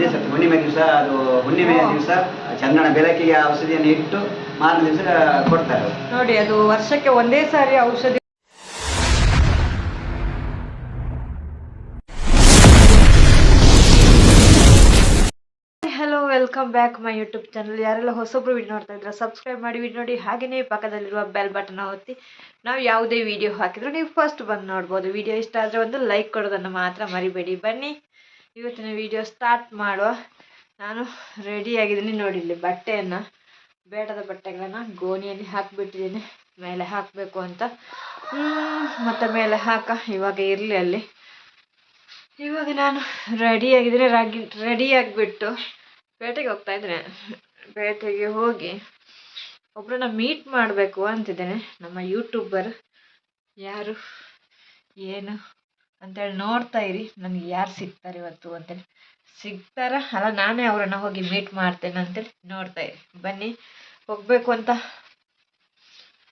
ಒಂದೇ ಸತಿ ಹುಣ್ಣಿಮೆ ದಿವಸ ಅದು ಹುಣ್ಣಿಮೆಯ. ದಿವಸ ಚಂದ್ರನ ಬೆಳಕಿಗೆ ಔಷಧಿಯನ್ನು ಇಟ್ಟು ಮಾರನೇ ದಿವಸ ಕೊಡ್ತಾರೆ ಅವ್ರು. ನೋಡಿ ಅದು ವರ್ಷಕ್ಕೆ ಒಂದೇ ಸಾರಿ ಔಷಧಿ. Hello welcome back my YouTube channel ಯಾರೆಲ್ಲ ಹೊಸೊಬ್ರು ವಿಡಿಯೋ ನೋಡ್ತಾ ಇದ್ರೆ ಸಬ್ಸ್ಕ್ರೈಬ್ ಮಾಡಿ ವಿಡಿಯೋ ನೋಡಿ. ಹಾಗೆಯೇ ಪಕ್ಕದಲ್ಲಿರುವ ಬೆಲ್ ಬಟನ್ ಒತ್ತಿ. ನಾವು ಯಾವುದೇ ವಿಡಿಯೋ ಹಾಕಿದ್ರು ನೀವು ಫಸ್ಟ್ ಬಂದು ನೋಡ್ಬೋದು. ವಿಡಿಯೋ ಇಷ್ಟ ಆದರೆ ಒಂದು ಲೈಕ್ ಕೊಡೋದನ್ನು ಮಾತ್ರ ಮರಿಬೇಡಿ. ಬನ್ನಿ. ಇವತ್ತಿನ ವಿಡಿಯೋ ಸ್ಟಾರ್ಟ್ ಮಾಡುವ. ನಾನು ರೆಡಿ ಆಗಿದ್ದೀನಿ ನೋಡಿ ಇಲ್ಲಿ ಬಟ್ಟೆಯನ್ನು. ಬೇಡದ ಬಟ್ಟೆಗಳನ್ನು ಗೋಣಿಯಲ್ಲಿ ಹಾಕಿಬಿಟ್ಟಿದ್ದೀನಿ. ಮೇಲೆ ಹಾಕಬೇಕು ಅಂತ. ಮತ್ತು ಮೇಲೆ ಹಾಕ. ಇವಾಗ ಇರಲಿ ಅಲ್ಲಿ. ಇವಾಗ ನಾನು ರೆಡಿ ಆಗಿದ್ದೀನಿ. ರಾಗಿ ರೆಡಿ ಆಗಿಬಿಟ್ಟು ಪೇಟೆಗೆ ಹೋಗ್ತಾ ಇದ್ದೇನೆ. ಪೇಟೆಗೆ ಹೋಗಿ ಒಬ್ಬರನ್ನ ಮೀಟ್ ಮಾಡಬೇಕು ಅಂತಿದ್ದೇನೆ. ನಮ್ಮ ಯೂಟ್ಯೂಬರ್ ಯಾರು, ಏನು ಅಂತೇಳಿ ನೋಡ್ತಾ ಇರಿ. ನನಗೆ ಯಾರು ಸಿಗ್ತಾರೆ ಇವತ್ತು ಅಂತೇಳಿ. ಸಿಗ್ತಾರ? ಅಲ್ಲ, ನಾನೇ ಅವರನ್ನ ಹೋಗಿ ಮೀಟ್ ಮಾಡ್ತೇನೆ ಅಂತೇಳಿ ನೋಡ್ತಾ ಇರಿ. ಬನ್ನಿ, ಹೋಗಬೇಕು ಅಂತ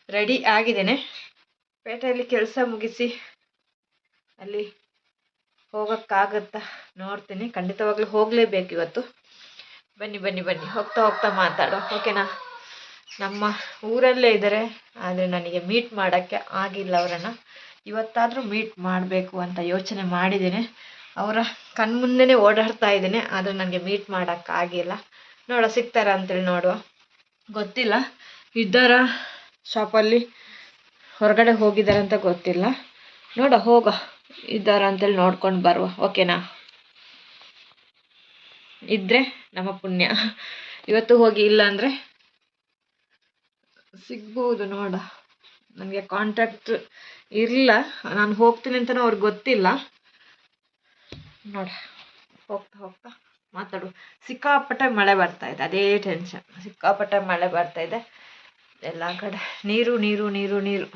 ರೆಡಿ ಆಗಿದ್ದೇನೆ. ಪೇಟೆಯಲ್ಲಿ ಕೆಲಸ ಮುಗಿಸಿ ಅಲ್ಲಿ ಹೋಗೋಕ್ಕಾಗತ್ತಾ ನೋಡ್ತೀನಿ. ಖಂಡಿತವಾಗ್ಲೂ ಹೋಗಲೇಬೇಕು ಇವತ್ತು. ಬನ್ನಿ ಬನ್ನಿ ಬನ್ನಿ. ಹೋಗ್ತಾ ಹೋಗ್ತಾ ಮಾತಾಡೋ ಓಕೆನಾ ನಮ್ಮ ಊರಲ್ಲೇ ಇದ್ದಾರೆ, ಆದರೆ ನನಗೆ ಮೀಟ್ ಮಾಡೋಕ್ಕೆ ಆಗಿಲ್ಲ ಅವರನ್ನು. ಇವತ್ತಾದರೂ ಮೀಟ್ ಮಾಡಬೇಕು ಅಂತ ಯೋಚನೆ ಮಾಡಿದ್ದೀನಿ. ಅವರ ಕಣ್ಮುಂದೆನೇ ಓಡಾಡ್ತಾ ಇದ್ದೀನಿ, ಆದರೆ ನನಗೆ ಮೀಟ್ ಮಾಡೋಕ್ಕಾಗಿಲ್ಲ ನೋಡೋ ಸಿಗ್ತಾರ ಅಂತೇಳಿ ನೋಡುವ. ಗೊತ್ತಿಲ್ಲ. ಇದ್ದಾರ? ಶಾಪಲ್ಲಿ ಹೊರಗಡೆ ಹೋಗಿದ್ದಾರೆ ಅಂತ ಗೊತ್ತಿಲ್ಲ. ನೋಡ ಹೋಗ. ಇದ್ದಾರ ಅಂತೇಳಿ ನೋಡ್ಕೊಂಡು ಬರುವ. ಓಕೆನಾ ಇದ್ರೆ ನಮ್ಮ ಪುಣ್ಯ. ಇವತ್ತು ಹೋಗಿ ಇಲ್ಲ ಅಂದರೆ ಸಿಗ್ಬೋದು ನೋಡ ನನಗೆ ಕಾಂಟ್ಯಾಕ್ಟ್ ಇರಲಿಲ್ಲ. ನಾನು ಹೋಗ್ತೀನಿ ಅಂತಲೂ ಅವ್ರಿಗೆ ಗೊತ್ತಿಲ್ಲ. ನೋಡ, ಹೋಗ್ತಾ ಹೋಗ್ತಾ ಮಾತಾಡು. ಸಿಕ್ಕಾಪಟ್ಟೆ ಮಳೆ ಬರ್ತಾ ಇದೆ, ಅದೇ ಟೆನ್ಷನ್ ಸಿಕ್ಕಾಪಟ್ಟೆ ಮಳೆ ಬರ್ತಾ ಇದೆ. ಎಲ್ಲ ಕಡೆ ನೀರು ನೀರು ನೀರು ನೀರು.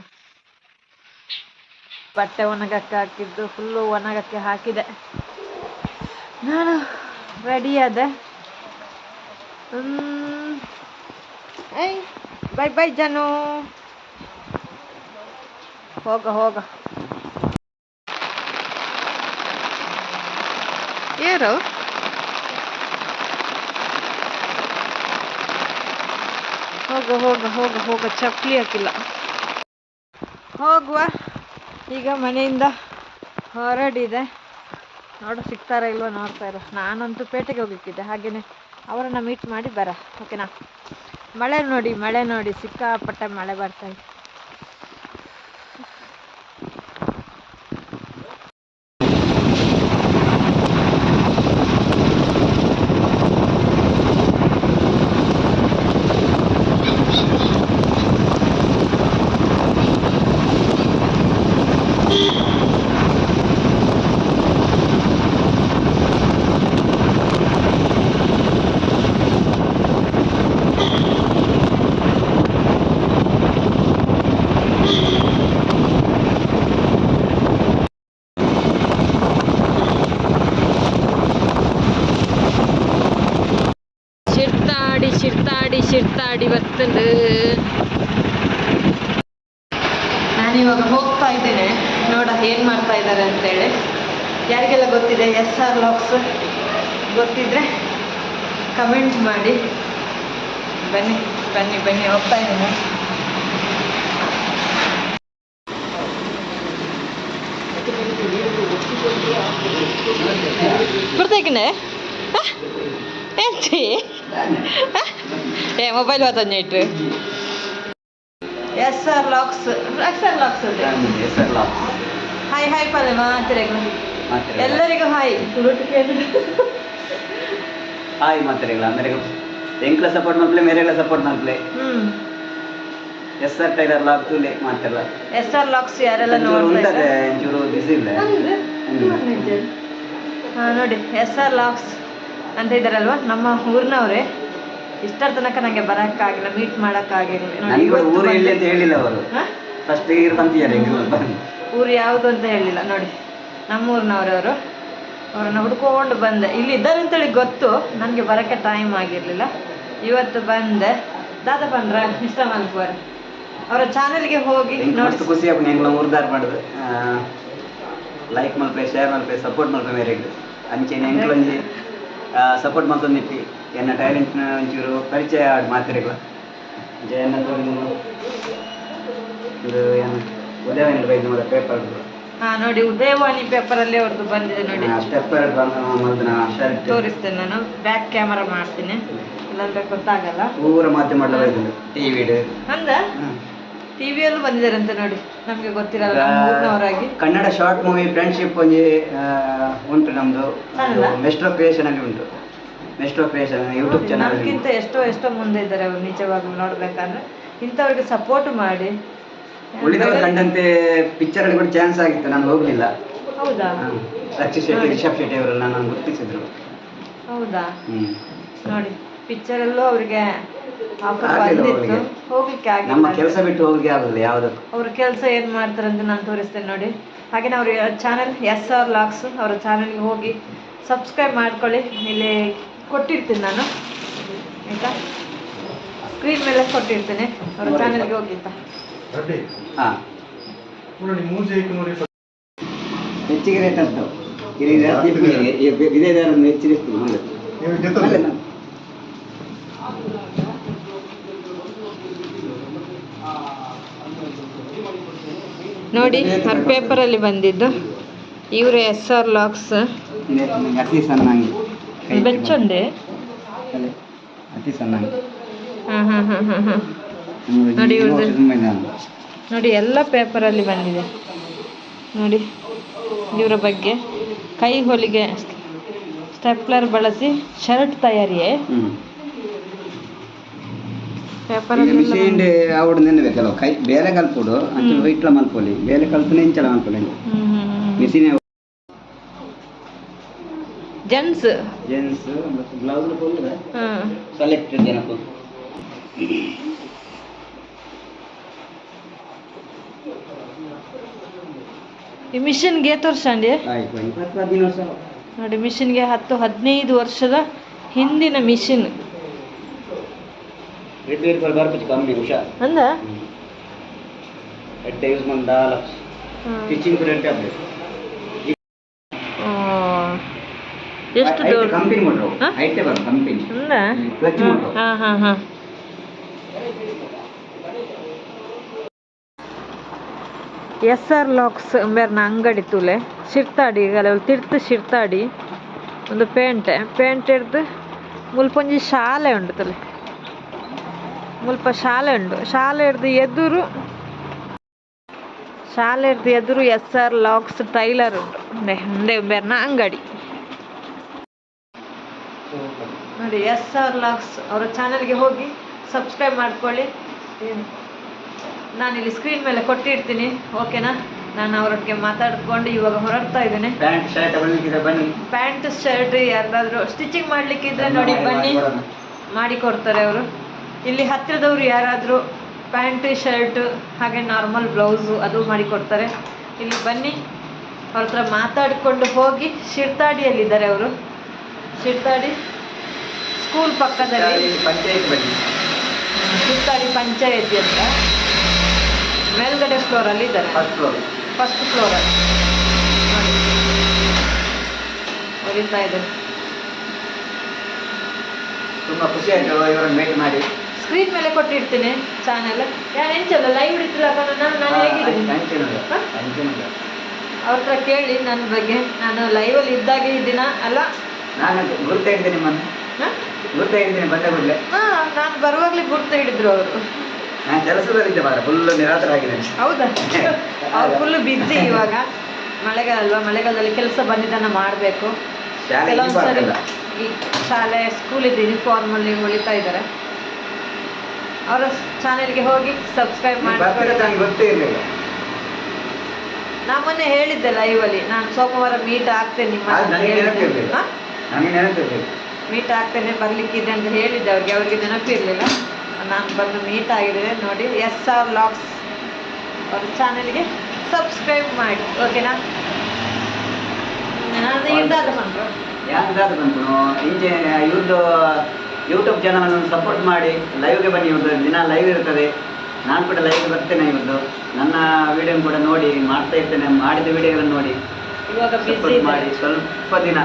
ಬಟ್ಟೆ ಒಣಗಕ್ಕೆ ಹಾಕಿದ್ದು ಫುಲ್ಲು ಒಣಗಕ್ಕೆ ಹಾಕಿದೆ. ನಾನು ರೆಡಿ ಅದೆ. ಐ ಬೈ ಬೈ ಜನು. ಹೋಗ ಹೋಗ. ಯಾರು ಹೋಗ ಹೋಗ ಹೋಗ ಹೋಗ. ಚಪ್ಪಲಿ ಹಾಕಿಲ್ಲ. ಹೋಗುವ. ಈಗ ಮನೆಯಿಂದ ಹೊರಡಿದೆ. ನೋಡು, ಸಿಗ್ತಾರ ಇಲ್ವೋ ನೋಡ್ತಾ ಇರೋ. ನಾನಂತೂ ಪೇಟೆಗೆ ಹೋಗ್ಲಿಕ್ಕಿದ್ದೆ. ಹಾಗೇನೆ ಅವರನ್ನ ಮೀಟ್ ಮಾಡಿ ಬರ. ಓಕೆನಾ ಮಳೆ ನೋಡಿ ಮಳೆ ನೋಡಿ. ಸಿಕ್ಕಾಪಟ್ಟೆ ಮಳೆ ಬರ್ತಾ ಇದೆ ಶಿರ್ತಾಡಿ ಶಿರ್ತಾಡಿ ಶಿರ್ತಾಡಿ ಬರ್ತಂದು ನಾನಿವಾಗ ಹೋಗ್ತಾ ಇದ್ದೇನೆ. ನೋಡ, ಏನು ಮಾಡ್ತಾ ಇದ್ದಾರೆ ಅಂತೇಳಿ. ಯಾರಿಗೆಲ್ಲ ಗೊತ್ತಿದೆ? ಎಸ್ ಆರ್ ಲಾಕ್ಸ್ ಗೊತ್ತಿದ್ರೆ ಕಮೆಂಟ್ ಮಾಡಿ. ಬನ್ನಿ ಬನ್ನಿ ಬನ್ನಿ, ಹೋಗ್ತಾ ಇದ್ದೇನೆ. ಬರ್ತಾಯಿಕನೆ ಎಂತಿ ಏ ಮೊಬೈಲ್ ಮಾತಾಡ್ನೇಟ್ರು ಎಸ್ ಆರ್ ಲಾಕ್ಸ್ ಎಸ್ ಆರ್ ಲಾಕ್ಸ್ ಅದೇ ಹೆಸರಲ್ಲ ಹಾಯ್ ಹಾಯ್ ಪಲ್ಲೆ ಮಾತಿರೆಗಳು ಮಾತ್ರೆ ಎಲ್ಲರಿಗೂ ಹಾಯ್ ಹಾಯ್ ಮಾತ್ರೆಗಳ ಅಂದರೆ ಎಂಕ್ಲ ಸಪೋರ್ಟ್ ಮಾಡ್ಲೆ ಮೇರೆಗಳ ಸಪೋರ್ಟ್ ಮಾಡ್ಲೆ ಹ್ಮ್ ಎಸ್ ಆರ್ ಟೈಲರ್ ಲಾಕ್ ತೂಲೆ ಮಾತೆಲ್ಲ ಎಸ್ ಆರ್ ಲಾಕ್ಸ್ ಯಾರೆಲ್ಲ ನೋಡ್ತಾರೆ ಒಂಚೂರು ಬಿಸಿ ಇಲ್ಲ ಹಾ ನೋಡಿ ಎಸ್ ಆರ್ ಲಾಕ್ಸ್ ಅಂತ ಇದ್ದಾರಲ್ವಾ ನಮ್ಮ ಊರಿನವ್ರೆ ಇಷ್ಟರ ತನಕ ನನಗೆ ಬರೋಕ್ಕಾಗಿಲ್ಲ ಮೀಟ್ ಮಾಡೋಕ್ಕಾಗಿಲ್ಲ ಹೇಳಿಲ್ಲ ಅವರು? ಫಸ್ಟ್ ಊರು ಯಾವುದು ಅಂತ ಹೇಳಿಲ್ಲ. ನೋಡಿ ನಮ್ಮೂರಿನವರವರು ಅವ್ರನ್ನ ಹುಡ್ಕೊಂಡು ಬಂದೆ. ಇಲ್ಲಿ ಇದ್ದಾರೆ ಅಂತೇಳಿ ಗೊತ್ತು. ನನಗೆ ಬರೋಕ್ಕೆ ಟೈಮ್ ಆಗಿರಲಿಲ್ಲ. ಇವತ್ತು ಬಂದೆ. ದಾದ ಪಂಡ್ರ ಇಷ್ಟ ಮಲ್ಪುವರ ಅವರ ಚಾನೆಲ್ಗೆ ಹೋಗಿ ನೋಡಿ. ಖುಷಿ ಆಗ ಮಾಡುದು ಲೈಕ್ ಮಲ್ಪೆ ಶೇರ್ ಮಲ್ಪೆ ಸಪೋರ್ಟ್ ಮಲ್ಪೆ ಮೇರೆಗ್ ಅಂಚೆ ಸಪೋರ್ಟ್ ಮಲ್ತೊಂದಿಪ್ಪಿ ಎನ್ನ ಟ್ಯಾಲೆಂಟ್ನ ಒಂಚೂರು ಪರಿಚಯ ಮಾತಿರಿಗಳ ಜಯನ್ನ ತೋರಿದ್ರು ಇದು ಏನು ಉದಯವೇಂದ್ರ ಬೈದು ನೋಡ ಪೇಪರ್ ಹಾ ನೋಡಿ ಉದಯವಾಣಿ ಪೇಪರ್ ಅಲ್ಲಿ ಅವ್ರದ್ದು ಬಂದಿದೆ ನೋಡಿ. ಪೇಪರ್ ಬಂದು ಶರ್ಟ್ ತೋರಿಸ್ತೇನೆ ನಾನು ಬ್ಯಾಕ್ ಕ್ಯಾಮರಾ ಮಾಡ್ತೀನಿ. ಇಲ್ಲಾಂದ್ರೆ ಗೊತ್ತಾಗಲ್ಲ. ಊರ ಮಾಧ್ಯಮ ಬೈದು ಟಿವಿ ಅಂದ ಟಿವಿಯಲ್ಲೂ ಅಂತ ನೋಡಿ. ನಮಗೆ ಗೊತ್ತಿರಲ್ಲ ಅವರಾಗಿ ಊರಿನವರಾಗಿ. ಕನ್ನಡ ಶಾರ್ಟ್ ಮೂವಿ ಫ್ರೆಂಡ್ಶಿಪ್ ಒಂದು ಉಂಟು ನಮ್ದು. ಅಲ್ಲ? ಮೆಸ್ಟ್ರೋ ಕ್ರಿಯೇಷನ್ ಅಲ್ಲಿ ಉಂಟು. ಮೆಸ್ಟ್ರೋ ಕ್ರಿಯೇಷನ್ ಯೂಟ್ಯೂಬ್ ಚಾನಲ್ ನಮ್ಗಿಂತ ಎಷ್ಟೋ ಎಷ್ಟೋ ಮುಂದೆ ಇದ್ದಾರೆ ಅವ್ರು ನಿಜವಾಗ್ಲೂ ನೋಡ್ಬೇಕಂದ್ರೆ. ಇಂಥವ್ರಿಗೆ ಸಪೋರ್ಟ್ ಮಾಡಿ. ಉಳಿದವರು ಕಂಡಂತೆ ಪಿಕ್ಚರ್ ಅಲ್ಲಿ ಕೂಡ ಚಾನ್ಸ್ ಆಗಿತ್ತು ನಾನು ಹೋಗ್ಲಿಲ್ಲ. ಹೌದಾ. ರಕ್ಷಿತ್ ಶೆಟ್ಟಿ ರಿಷಬ್ ಶೆಟ್ಟಿ ಅವರು ನಾನು ಗುರುತಿಸಿದ್ರು. ಹೌದಾ? ನೋಡಿ ಪಿಚ್ಚರ್ ಅಲ್ಲೂ ಅವ್ರಿಗೆ ನಮ್ಮ ಕೆಲಸ ಬಿಟ್ಟು ಹೋಗಿ ಆಗುದಿಲ್ಲ ಯಾವ್ದಕ್ಕೂ. ಅವ್ರ ಕೆಲಸ ಏನ್ ಮಾಡ್ತಾರೆ ಅಂತ ನಾನು ತೋರಿಸ್ತೇನೆ ನೋಡಿ. ಹಾಗೆ ಅವ್ರ ಚಾನೆಲ್ ಎಸ್ ಆರ್ ಲಾಕ್ಸ್ ಅವ್ರ ಚಾನೆಲ್ಗೆ ಹೋಗಿ ಸಬ್ಸ್ಕ್ರೈಬ್ ಮಾಡ್ಕೊಳ್ಳಿ. ಇಲ್ಲಿ ಕೊಟ್ಟಿರ್ತೀನಿ ನಾನು. ಆಯ್ತಾ? ಸ್ಕ್ರೀನ್ ಮೇಲೆ ಕೊಟ್ಟಿರ್ತೇನೆ. ಅವರ ಚಾನಲ್ಗೆ ಹೋಗಿ ಅಂತ. ಅಡ್ಡಿ ಹಾ ಹೆಚ್ಚಿಗೆ ರೇಟ್ ಅಂತ ವಿದೇದಾರ ಹೆಚ್ಚಿರಿಸ್ತೀವಿ ಮುಂದೆ? ನೋಡಿ ಅವ್ರ ಪೇಪರಲ್ಲಿ ಬಂದಿದ್ದು. ಇವರು ಎಸ್ ಆರ್ ಲಾಕ್ಸ್ ಅತಿ ಸಣ್ಣಂಗಿ ಕೈ ಬೆಚ್ಚೊಂದೆ? ಅದೇ, ಅತಿ ಸಣ್ಣ. ಹಾಂ ಹಾಂ ಹಾಂ ಹಾಂ ಹಾಂ. ನೋಡಿ ಇವ್ರದ್ದು. ಎಲ್ಲ ಪೇಪರಲ್ಲಿ ಬಂದಿದೆ. ನೋಡಿ ಇವರ ಬಗ್ಗೆ. ಕೈ ಹೊಲಿಗೆ ಸ್ಟೆಪ್ಲರ್ ಬಳಸಿ ಶರ್ಟ್ ತಯಾರಿಯೇ? ಪೇಪರಲ್ಲಿ ಮಿಷಿನ್ ಅವಡು ನೆನಬೇಕಲ್ಲ ಕೈ ಬೇರೆ ಕಲ್ಪುಡು ಅಂಚೆ ಇಟ್ಲ ಮಲ್ಕೊಳ್ಳಿ ಬೇರೆ ಕಲ್ಪನೆ ಇಂಚಲ ಮಲ್ಕೊಳ್ಳಿ ಮಿಷಿನ್ ಜೆಂಟ್ಸ್ ಜೆಂಟ್ಸ್ ಬ್ಲೌಸ್ ಕೊಲ್ಲುದ ಸೆಲೆಕ್ಟ್ ಜನಕ್ಕೂ ಈ ಮಿಷನ್ಗೆ ತೋರ್ಸಂಡಿ ನೋಡಿ ಮಿಷಿನ್ಗೆ ಹತ್ತು ಹದಿನೈದು ವರ್ಷದ ಹಿಂದಿನ ಮಿಷಿನ್ ಅಂದ? ಯೂಸ್ ಎಷ್ಟು ಮೋಟ್ರು. ಹಾ? ಎಸ್ ಆರ್ ಲಾಕ್ಸ್ ಎಂಬರ್ನ ಅಂಗಡಿ ತೂಲೆ. ಶಿರ್ತಾಡಿ ಕೆಲವು ತಿರ್ತು ಶಿರ್ತಾಡಿ. ಒಂದು ಪೇಂಟೆ ಪೇಂಟ್ ಹಿಡ್ದು ಮುಲ್ಪೊಂಜಿ ಶಾಲೆ ಉಂಡು ತಲೆ. ಮುಲ್ಪ ಶಾಲೆ ಉಂಡು ಶಾಲೆ ಹಿಡ್ದು ಎದುರು ಶಾಲೆ ಹಿಡ್ದು ಎದುರು ಎಸ್ ಆರ್ ಲಾಕ್ಸ್ ಟೈಲರ್ ಉಂಟು. ಉಂಡೆ ಉಂಡೆ ಎಂಬರ್ನ ಅಂಗಡಿ. ನೋಡಿ ಎಸ್ ಆರ್ ಲಾಕ್ಸ್ ಅವರ ಚಾನಲ್ಗೆ ಹೋಗಿ ಸಬ್ಸ್ಕ್ರೈಬ್ ಮಾಡ್ಕೊಳ್ಳಿ. ನಾನು ನಾನಿಲ್ಲಿ ಸ್ಕ್ರೀನ್ ಮೇಲೆ ಕೊಟ್ಟಿರ್ತೀನಿ ಓಕೆನಾ? ನಾನು ಅವರೊಟ್ಟಿಗೆ ಮಾತಾಡ್ಕೊಂಡು ಇವಾಗ ಹೊರಡ್ತಾ ಇದ್ದೇನೆ. ಪ್ಯಾಂಟ್ ಶರ್ಟ್ ಯಾರಾದರೂ ಬನ್ನಿ. ಪ್ಯಾಂಟ್ ಶರ್ಟ್ ಯಾರಾದ್ರೂ ಸ್ಟಿಚಿಂಗ್ ಮಾಡ್ಲಿಕ್ಕಿದ್ರೆ ನೋಡಿ ಬನ್ನಿ ಮಾಡಿಕೊಡ್ತಾರೆ ಅವರು. ಇಲ್ಲಿ ಹತ್ತಿರದವರು ಯಾರಾದರೂ ಪ್ಯಾಂಟ್ ಶರ್ಟ್ ಹಾಗೆ ನಾರ್ಮಲ್ ಬ್ಲೌಸು ಅದು ಮಾಡಿಕೊಡ್ತಾರೆ ಇಲ್ಲಿ ಬನ್ನಿ. ಅವ್ರ ಹತ್ರ ಮಾತಾಡಿಕೊಂಡು ಹೋಗಿ ಶಿರ್ತಾಡಿಯಲ್ಲಿದ್ದಾರೆ ಅವರು. ಶಿರ್ತಾಡಿ. ಸ್ಕೂಲ್ ಪಕ್ಕದಲ್ಲಿ? ಪಂಚಾಯತ್ ಬನ್ನಿ. ಸುತ್ತಾಡಿ ಪಂಚಾಯತಿ ಅಂತ. ಮೇಲ್ಗಡೆ ಫ್ಲೋರಲ್ಲಿ ಇದ್ದಾರೆ. ಫಸ್ಟ್ ಫ್ಲೋರ್ ಫಸ್ಟ್ ಫ್ಲೋರ್ ಅಲ್ಲಿ. ಇದೆ. ಇದ್ದಾರೆ ತುಂಬಾ ಖುಷಿ ಆಯ್ತು ಇವರನ್ನು ಭೇಟಿ ಮಾಡಿ? ಸ್ಕ್ರೀನ್ ಮೇಲೆ ಕೊಟ್ಟಿರ್ತೀನಿ ಚಾನೆಲ್ ಯಾರು ಎಂಚಲ್ಲ ಲೈವ್ ಇಡ್ತಿಲ್ಲ ನಾನು ನಾನು ಹೇಗಿದ್ದೀನಿ? ಅವ್ರ ಹತ್ರ ಕೇಳಿ ನನ್ನ ಬಗ್ಗೆ. ನಾನು ಲೈವಲ್ಲಿ ಇದ್ದಾಗ ಇದ್ದೀನ ಅಲ್ಲ? ನಾನು ಗುರುತಾ ಹಿಡಿದೆ ನಿಮ್ಮನ್ನು ಹಾ? ಗುರುತ ಹಿಡಿದೇನೆ ಬಂದ ಕೂಡಲೇ? ಹಾ ನಾನು ಬರುವಾಗ್ಲೇ ಗುರ್ತು ಹಿಡಿದ್ರು ಅವರು. ನಾನು ಕೆಲಸದಲ್ಲಿದ್ದೆ ಮಾರ ಫುಲ್ ನಿರಾತರ ಆಗಿದ್ದೇನೆ ಹೌದಾ? ಅವ್ರು ಫುಲ್ ಬಿಸಿ ಇವಾಗ. ಮಳೆಗಾಲ ಅಲ್ವಾ ಮಳೆಗಾಲದಲ್ಲಿ ಕೆಲಸ ಬಂದಿದ್ದನ್ನ ಮಾಡಬೇಕು. ಶಾಲೆ ಕೆಲವೊಂದು uniform ಅಲ್ಲ. ಈ ಶಾಲೆ ಸ್ಕೂಲ್ ಇದೆ ಯೂನಿಫಾರ್ಮಲ್ಲಿ ಹೊಲಿತಾ ಇದ್ದಾರೆ. ಅವರ ಚಾನೆಲ್ಗೆ ಹೋಗಿ ಸಬ್ಸ್ಕ್ರೈಬ್ ನೀವು ಬರ್ತೀರ ಮಾಡ್ಕೊಳ್ಳಿ. ನನಗೆ ಗೊತ್ತೇ ಇರಲಿಲ್ಲ. ನಾ ಮೊನ್ನೆ ಹೇಳಿದ್ದೆ ಲೈವಲ್ಲಿ ನಾನು ಸೋಮವಾರ ಮೀಟ್ ಆಗ್ತೇನೆ ನಿಮ್ಮ ಅದು ನನಗೆ ನೆನಪಿರಲಿಲ್ಲ ಹಾ? ನನಗೆ ನೆನಪಿರಲಿಲ್ಲ ಮೀಟ್ ಆಗ್ತೇನೆ ಬರ್ಲಿಕ್ಕಿದೆ ಅಂತ ಹೇಳಿದ್ದೆ ಅವ್ರಿಗೆ. ಅವ್ರಿಗೆ ನೆನಪಿರಲಿಲ್ಲ ನಾನು ಬಂದು ಮೀಟ್ ಆಗಿದ್ದೇನೆ ನೋಡಿ. ಎಸ್ ಆರ್ ಲಾಕ್ಸ್ ಅವ್ರ ಚಾನೆಲ್ಗೆ ಸಬ್ಸ್ಕ್ರೈಬ್ ಮಾಡಿ. ಓಕೆನಾ ನಾನು ಇದ್ದಾದ ಬಂದರು ಯಾವ್ದಾದ್ರು ಬಂತು? ಇಂಚೆ ಇವ್ರದ್ದು ಯೂಟ್ಯೂಬ್ ಚಾನಲ್ ಸಪೋರ್ಟ್ ಮಾಡಿ. ಲೈವ್ಗೆ ಬನ್ನಿ ಇವ್ರದ್ದು. ದಿನ ಲೈವ್ ಇರ್ತದೆ. ನಾನು ಕೂಡ ಲೈವ್ ಬರ್ತೇನೆ ಇವ್ರದ್ದು. ನನ್ನ ವಿಡಿಯೋ ಕೂಡ ನೋಡಿ ಮಾಡ್ತಾ ಇರ್ತೇನೆ. ಮಾಡಿದ ವಿಡಿಯೋಗಳನ್ನು ನೋಡಿ. ಇವಾಗ ಮಾಡಿ. ಸ್ವಲ್ಪ ದಿನ.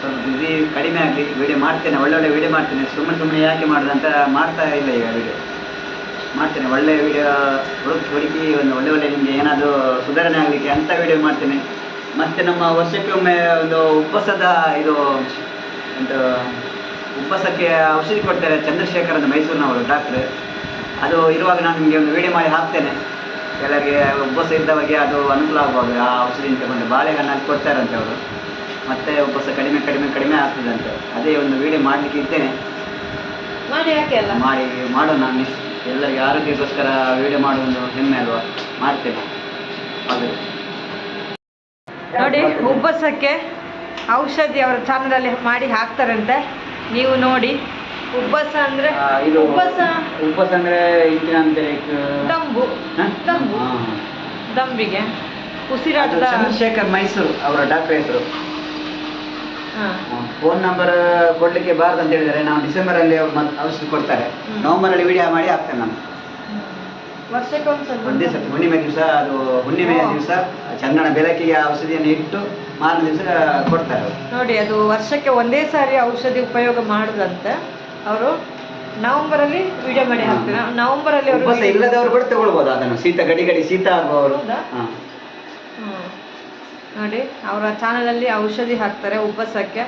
ಸ್ವಲ್ಪ ಕಡಿಮೆ ಆಗಲಿ ವಿಡಿಯೋ ಮಾಡ್ತೇನೆ, ಒಳ್ಳೊಳ್ಳೆ ವಿಡಿಯೋ ಮಾಡ್ತೇನೆ. ಸುಮ್ಮನೆ ಸುಮ್ಮನೆ ಯಾಕೆ ಮಾಡೋದು ಅಂತ ಮಾಡ್ತಾ ಇಲ್ಲ ಈಗ ವಿಡಿಯೋ ಮಾಡ್ತೇನೆ, ಒಳ್ಳೆ ವಿಡಿಯೋ ಹುಡುಕಿ ಹುಡುಕಿ ಒಂದು ಒಳ್ಳೆ ಒಳ್ಳೆ ನಿಮಗೆ ಏನಾದರೂ ಸುಧಾರಣೆ ಆಗಲಿಕ್ಕೆ ಅಂತ ವಿಡಿಯೋ ಮಾಡ್ತೇನೆ. ಮತ್ತು ನಮ್ಮ ವರ್ಷಕ್ಕೊಮ್ಮೆ ಒಂದು ಉಪ್ಪಸದ ಇದು, ಒಂದು ಉಪ್ಪಸಕ್ಕೆ ಔಷಧಿ ಕೊಡ್ತಾರೆ ಚಂದ್ರಶೇಖರ್ ಅಂತ ಮೈಸೂರಿನವರು ಡಾಕ್ಟ್ರ್ ಅದು ಇರುವಾಗ ನಾನು ನಿಮಗೆ ಒಂದು ವಿಡಿಯೋ ಮಾಡಿ ಹಾಕ್ತೇನೆ. ಎಲ್ಲರಿಗೆ ಉಪವಾಸ ಬಗ್ಗೆ ಅದು ಅನುಕೂಲ ಆಗ್ಬೋದು ಆ ಔಷಧಿ ತಗೊಂಡು ಬಾಳೆಹಣ್ಣಲ್ಲಿ ಕೊಡ್ತಾರಂತೆ ಅವರು. ಮತ್ತೆ ಉಪವಾಸ ಕಡಿಮೆ ಕಡಿಮೆ ಕಡಿಮೆ ಆಗ್ತದಂತೆ. ಅದೇ ಒಂದು ವಿಡಿಯೋ ಮಾಡ್ಲಿಕ್ಕೆ ಇದ್ದೇನೆ. ಮಾಡಿ ಯಾಕೆ ಅಲ್ಲ? ಮಾಡಿ ಮಾಡೋಣ ಮಿಸ್ ಎಲ್ಲರಿಗೆ ಆರೋಗ್ಯಕ್ಕೋಸ್ಕರ ವಿಡಿಯೋ ಮಾಡೋದು ಹೆಮ್ಮೆ ಅಲ್ವಾ? ಮಾಡ್ತೇನೆ. ಅದು ನೋಡಿ ಉಬ್ಬಸಕ್ಕೆ ಔಷಧಿ ಅವರ ಚಾನಲಲ್ಲಿ ಮಾಡಿ ಹಾಕ್ತಾರಂತೆ. ನೀವು ನೋಡಿ ಉಬ್ಬಸ ಅಂದ್ರೆ ಉಬ್ಬಸ ಇದು ಉಬ್ಬಸ ಉಪವಾಸ ಅಂದ್ರೆ ಅಂತೇಳಿ ದಂಬು. ಹ? ದಂಬು. ದಂಬಿಗೆ. ಉಸಿರಾಟದ ಚಂದ್ರಶೇಖರ್ ಮೈಸೂರು ಅವರ ಡಾಕ್ಟರ್ ಹೆಸರು. ಫೋನ್ ನಂಬರ್ ಕೊಡ್ಲಿಕ್ಕೆ ಬಾರ್ದು ಅಂತ ಹೇಳಿದರೆ. ನಾವು ಡಿಸೆಂಬರ್ ಅಲ್ಲಿ ಔಷಧಿ ಕೊಡ್ತಾರೆ. ನವಂಬರ್ ನವೆಂಬರ್ ಅಲ್ಲಿ ವಿಡಿಯೋ ಮಾಡಿ ಹಾಕ್ತೇನೆ ನಾನು. ಒಂದೇ ಸತಿ ಹುಣ್ಣಿಮೆ ದಿವಸ ಅದು ಹುಣ್ಣಿಮೆ. ದಿವಸ ಚಂದ್ರನ ಬೆಳಕಿಗೆ ಔಷಧಿಯನ್ನು ಇಟ್ಟು ಮಾರನೇ ದಿವಸ ಕೊಡ್ತಾರೆ ನೋಡಿ ಅದು ವರ್ಷಕ್ಕೆ ಒಂದೇ ಸಾರಿ ಔಷಧಿ ಉಪಯೋಗ ಮಾಡುದಂತ. ಅವರು ನವೆಂಬರಲ್ಲಿ ವಿಡಿಯೋ ಮಾಡಿ ಹಾಕ್ತೇನೆ ಹಾಕ್ತಾರೆ. ಅವರು ಉಪವಾಸ ಇಲ್ಲದವರು ಕೂಡ ತಗೊಳ್ಬಹುದು ಅದನ್ನು. ಶೀತ ಗಡಿ ಗಡಿ ಶೀತ ಆಗುವವರು. ನೋಡಿ ಅವರ ಚಾನಲಲ್ಲಿ ಔಷಧಿ ಹಾಕ್ತಾರೆ ಉಬ್ಬಸಕ್ಕೆ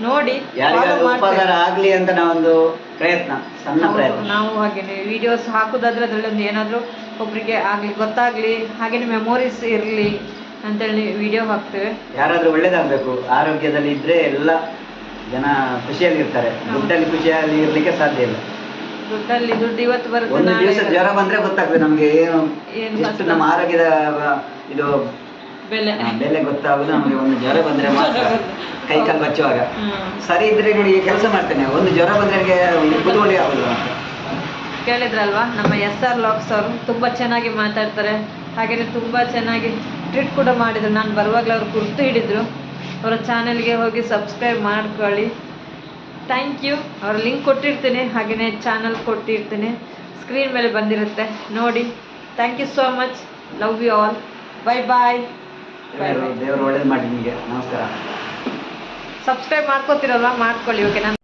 ನೋಡಿ follow. ಉಪಕಾರ ಆಗ್ಲಿ ಅಂತ ನಾವೊಂದು ಪ್ರಯತ್ನ ಸಣ್ಣ ಹೌದು, ಪ್ರಯತ್ನ. ನಾವು ಹಾಗೇನೆ. ವಿಡಿಯೋಸ್ ಹಾಕುದಾದ್ರೆ ಅದ್ರಲ್ಲಿ ಒಂದು ಏನಾದರೂ ಒಬ್ರಿಗೆ ಆಗಲಿ ಗೊತ್ತಾಗ್ಲಿ ಹಾಗೇನೆ ಮೆಮೊರೀಸ್ ಇರಲಿ ಅಂತೇಳಿ ವಿಡಿಯೋ ಹಾಕ್ತೇವೆ. ಯಾರಾದ್ರೂ ಒಳ್ಳೇದಾಗ್ಬೇಕು ಆರೋಗ್ಯದಲ್ಲಿ ಇದ್ರೆ ಎಲ್ಲ ಜನ ಖುಷಿಯಲ್ಲಿ ಇರ್ತಾರೆ ದುಡ್ಡಲ್ಲಿ ಖುಷಿಯಲ್ಲಿ ಇರ್ಲಿಕ್ಕೆ ಸಾಧ್ಯ ಇಲ್ಲ. ದುಡ್ಡಲ್ಲಿ ದುಡ್ಡು ಇವತ್ತು ಬರುತ್ತೆ ಒಂದು ನಾಳೆ ದಿವಸ ಜ್ವರ ಬಂದ್ರೆ ಗೊತ್ತಾಗ್ತದೆ ನಮ್ಗೆ ಏನು ಏನು ಎಷ್ಟು ಕಷ್ಟ. ನಮ್ಮ ಆರೋಗ್ಯದ ಆ, ಇದು ಬೆಲೆ. ಗೊತ್ತಾಗುದು ನಮಗೆ ಒಂದು ಜ್ವರ ಬಂದ್ರೆ ಮಾತ್ರ ಕೈ ಕಾಲು ಬಚ್ಚುವಾಗ. ಸರಿ ಇದ್ರೆ ನೋಡಿ ಕೆಲಸ ಮಾಡ್ತೇನೆ. ಒಂದು ಜ್ವರ ಬಂದ್ರೆ ಕುತ್ಕೊಳ್ಳಿ ಆಗುದಿಲ್ಲ ಕೇಳಿದ್ರಲ್ವಾ? ನಮ್ಮ ಎಸ್ ಆರ್ ಲಾಕ್ಸ್ ಅವರು ತುಂಬಾ ಚೆನ್ನಾಗಿ ಮಾತಾಡ್ತಾರೆ. ಹಾಗೆಯೇ ತುಂಬಾ ಚೆನ್ನಾಗಿ ಟ್ರೀಟ್ ಕೂಡ ಮಾಡಿದ್ರು. ನಾನು ಬರುವಾಗಲೇ ಅವ್ರು ಕುರ್ತು ಹಿಡಿದ್ರು. ಅವರ ಚಾನೆಲ್ಗೆ ಹೋಗಿ ಸಬ್ಸ್ಕ್ರೈಬ್ ಮಾಡ್ಕೊಳ್ಳಿ. Thank you. ಅವ್ರ ಲಿಂಕ್ ಕೊಟ್ಟಿರ್ತೀನಿ. ಹಾಗೆಯೇ ಚಾನಲ್ ಕೊಟ್ಟಿರ್ತೀನಿ. ಸ್ಕ್ರೀನ್ ಮೇಲೆ ಬಂದಿರುತ್ತೆ. ನೋಡಿ. Thank you so much. Love you all. Bye bye. ದೇವರು ಒಳ್ಳೇದು ಮಾಡಿ ನಿಮಗೆ. ನಮಸ್ಕಾರ. ಸಬ್ಸ್ಕ್ರೈಬ್ ಮಾಡ್ಕೋತಿರಲ್ವಾ? ಮಾಡ್ಕೊಳ್ಳಿ ಓಕೆನಾ